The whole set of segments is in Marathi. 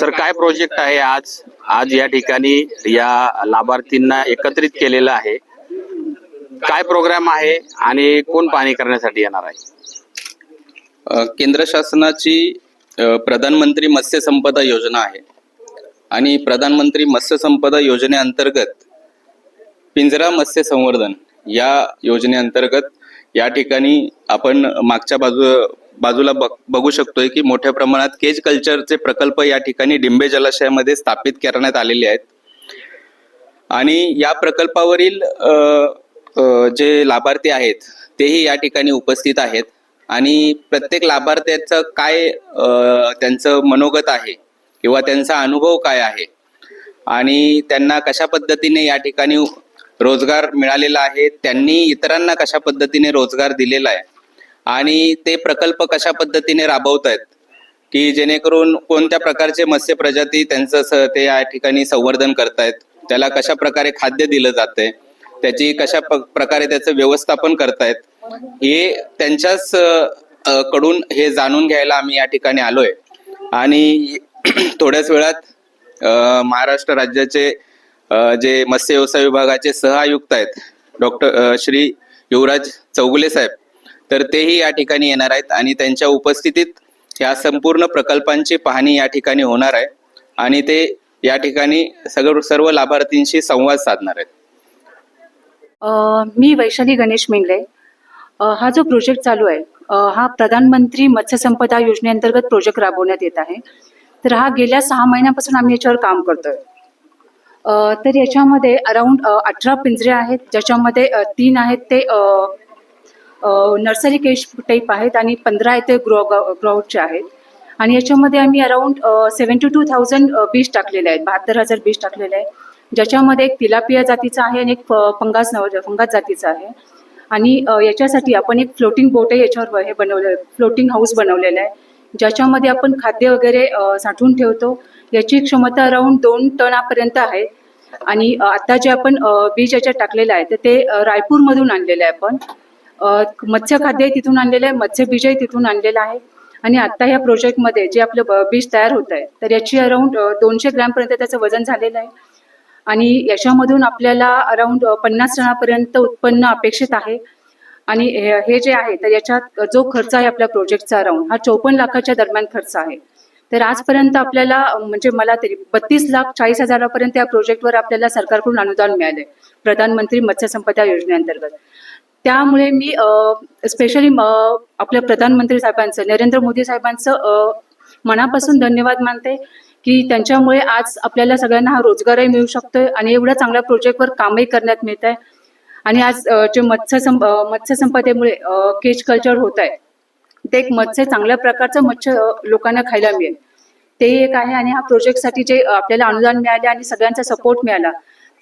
सर काय प्रोजेक्ट आहे आज? आज या ठिकाणी या लाभार्थींना एकत्रित केलेलं आहे. काय प्रोग्राम आहे आणि कोण पाणी करण्यासाठी येणार आहे? केंद्र शासनाची प्रधानमंत्री मत्स्य संपदा योजना आहे. आणि प्रधानमंत्री मत्स्य संपदा योजनेअंतर्गत पिंजरा मत्स्य संवर्धन या योजनेअंतर्गत या ठिकाणी आपण मागच्या बाजू बाजूला बघ बघू शकतोय की मोठ्या प्रमाणात केज कल्चरचे प्रकल्प या ठिकाणी डिंबे जलाशयामध्ये स्थापित करण्यात आलेले आहेत. आणि या प्रकल्पावरील जे लाभार्थी आहेत तेही या ठिकाणी उपस्थित आहेत. आणि प्रत्येक लाभार्थ्याचं काय त्यांचं मनोगत आहे किंवा त्यांचा अनुभव काय आहे आणि त्यांना कशा पद्धतीने या ठिकाणी रोजगार मिळालेला आहे त्यांनी इतरांना कशा पद्धतीने रोजगार दिलेला आहे आणि ते प्रकल्प कशा पद्धतीने राबवत आहेत की जेणेकरून कोणत्या प्रकारचे मत्स्य प्रजाती त्यांचं ते या ठिकाणी संवर्धन करतायत? त्याला कशा प्रकारे खाद्य दिलं जाते त्याची कशा प- प्रकारे त्याचं व्यवस्थापन करतायत? हे त्यांच्याच कडून हे जाणून घ्यायला आम्ही या ठिकाणी आलोय. आणि थोड्याच वेळात महाराष्ट्र राज्याचे जे मत्स्य व्यवसाय विभागाचे सहआयुक्त आहेत डॉक्टर श्री युवराज चौगुले साहेब. तर तेही या ठिकाणी येणार आहेत आणि त्यांच्या उपस्थितीत या संपूर्ण प्रकल्पांची पाहणी या ठिकाणी होणार आहे आणि ते या ठिकाणी सगळं सर्व लाभार्थींशी संवाद साधणार आहेत. मी वैशाली गणेश मेंगले हा जो प्रोजेक्ट चालू आहे हा प्रधानमंत्री मत्स्य संपदा योजनेअंतर्गत प्रोजेक्ट राबवण्यात येत आहे. तर हा गेल्या सहा महिन्यापासून आम्ही याच्यावर काम करतोय. तर याच्यामध्ये अराऊंड अठरा पिंजरे आहेत ज्याच्यामध्ये तीन आहेत ते नर्सरी केश टाईप आहेत आणि पंधरा आहेत ते ग्रो ग्रोआउटचे आहेत. आणि याच्यामध्ये आम्ही अराऊंड सेवन्टी टू थाउजंड बीज टाकलेले आहेत. बहात्तर हजार बीज टाकलेले आहे ज्याच्यामध्ये एक तिलापिया जातीचा आहे आणि एक पंगास फंगास नव फंगास जातीचा आहे. आणि याच्यासाठी आपण एक फ्लोटिंग बोटही याच्यावर हे बनवलं फ्लोटिंग हाऊस बनवलेलं आहे. ज्याच्यामध्ये आपण खाद्य वगैरे साठवून ठेवतो. याची क्षमता अराऊंड दोन टनापर्यंत आहे. आणि आत्ता आता जे आपण बीज याच्यात टाकलेलं आहे तर ते रायपूरमधून आणलेलं आहे आपण. मत्स्य खाद्य तिथून आणलेलं आहे मत्स्य बीजही तिथून आणलेलं आहे. आणि आता ह्या प्रोजेक्टमध्ये जे आपलं बीज तयार होत आहे तर याची अराऊंड दोनशे ग्रॅमपर्यंत त्याचं वजन झालेलं आहे. आणि याच्यामधून आपल्याला अराऊंड पन्नास टनापर्यंत उत्पन्न अपेक्षित आहे. आणि हे जे आहे तर याच्यात जो खर्च आहे आपल्या प्रोजेक्टचा अराऊंड हा चौपन्न लाखाच्या दरम्यान खर्च आहे. तर आजपर्यंत आपल्याला म्हणजे मला तरी बत्तीस लाख चाळीस हजारापर्यंत या प्रोजेक्टवर आपल्याला सरकारकडून अनुदान मिळाले प्रधानमंत्री मत्स्य संपदा योजनेअंतर्गत. त्यामुळे मी स्पेशली आपल्या प्रधानमंत्री साहेबांचं नरेंद्र मोदी साहेबांचं मनापासून धन्यवाद मानते की त्यांच्यामुळे आज आपल्याला सगळ्यांना हा रोजगारही मिळू शकतोय आणि एवढ्या चांगल्या प्रोजेक्टवर कामही करण्यात मिळत आहे आणि आज जे मत्स्य संप मत्स्य संपदेमुळे केज कल्चर होत आहे ते एक मत्स्य चांगल्या प्रकारचं मत्स्य लोकांना खायला मिळेल. ते एक आहे आणि हा प्रोजेक्टसाठी जे आपल्याला अनुदान मिळाले आणि सगळ्यांचा सपोर्ट मिळाला.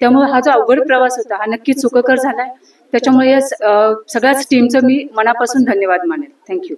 त्यामुळे हा जो अवघड प्रवास होता हा नक्कीच सुखकर झालाय. त्याच्यामुळे या सगळ्याच टीमचं मी मनापासून धन्यवाद मानेल थँक्यू